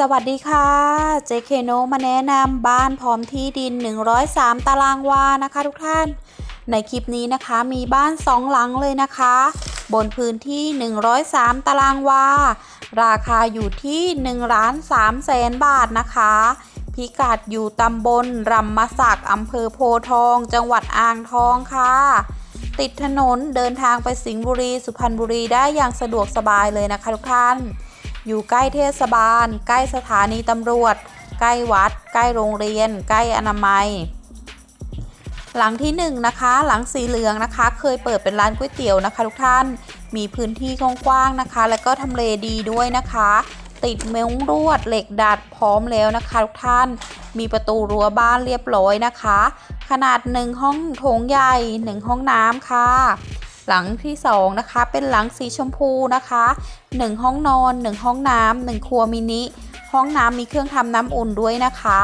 สวัสดีค่ะ เจเคโนมาแนะนำบ้านพร้อมที่ดิน 103 ตารางวานะคะทุกท่าน ในคลิปนี้นะคะมีบ้าน2หลังเลยนะคะ บนพื้นที่ 103 ตารางวา ราคาอยู่ที่1ล้าน3แสนบาทนะคะ พิกัดอยู่ตำบลรำมสักอำเภอโพทอง จังหวัดอ่างทองค่ะ ติดถนนเดินทางไปสิงห์บุรี สุพรรณบุรีได้อย่างสะดวกสบายเลยนะคะทุกท่าน อยู่ใกล้เทศบาล ใกล้สถานีตำรวจ ใกล้วัด ใกล้โรงเรียน ใกล้อนามัย หลังที่1นงนะคะหลังสีเหลืองนะคะ เคยเปิดเป็นร้านก๋วยเตี๋ยวนะคะ ทุกท่านมีพื้นที่กว้างๆนะคะ แล้วก็ทำเลดีด้วยนะคะ ติดเมงรวดเหล็กดัดพร้อมแล้วนะคะทุกท่านมีประตูรั้วบ้านเรียบร้อยนะคะ ขนาด 1 ห้องโถงใหญ่ 1 ห้องน้ำค่ะ หลังที่2นะคะเป็นหลังสีชมพูนะคะ 1 ห้องนอน 1 ห้องน้ำ1ครัวมินิห้องน้ำมีเครื่องทำน้ำอุ่นด้วยนะคะ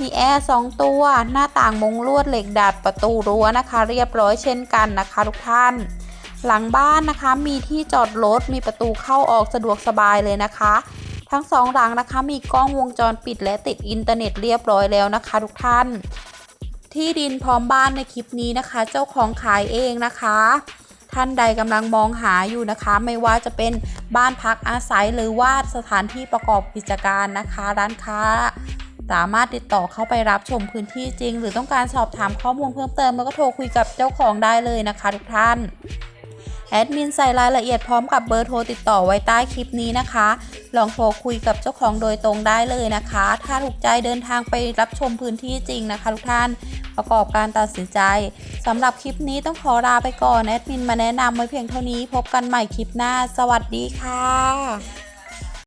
มีแอร์2ตัว หน้าต่างมงลวดเหล็กดัดประตูรั้วนะคะ เรียบร้อยเช่นกันนะคะ ทุกท่าน หลังบ้านนะคะมีที่จอดรถมีประตูเข้าออกสะดวกสบายเลยนะคะ ทั้งสองหลังนะคะมีกล้องวงจรปิดและติดอินเทอร์เน็ตเรียบร้อยแล้วนะคะ ทุกท่าน ที่ดินพร้อมบ้านในคลิปนี้นะคะ เจ้าของขายเองนะคะ ท่านใดกำลังมองหาอยู่นะคะ ไม่ว่าจะเป็นบ้านพักอาศัยหรือว่าสถานที่ประกอบกิจการนะคะ ร้านค้า สามารถติดต่อเข้าไปรับชมพื้นที่จริง หรือต้องการสอบถามข้อมูลเพิ่มเติมแล้วก็โทรคุยกับเจ้าของได้เลยนะคะ ทุกท่านแอดมินใส่รายละเอียดพร้อมกับเบอร์โทรติดต่อไว้ใต้คลิปนี้นะคะ ลองโทรคุยกับเจ้าของโดยตรงได้เลยนะคะ ถ้าถูกใจเดินทางไปรับชมพื้นที่จริงนะคะ ทุกท่าน ประกอบการตัดสินใจสำหรับคลิปนี้ต้องขอลาไปก่อนแอดมินมาแนะนำไว้เพียงเท่านี้พบกันใหม่คลิปหน้า สวัสดีค่ะ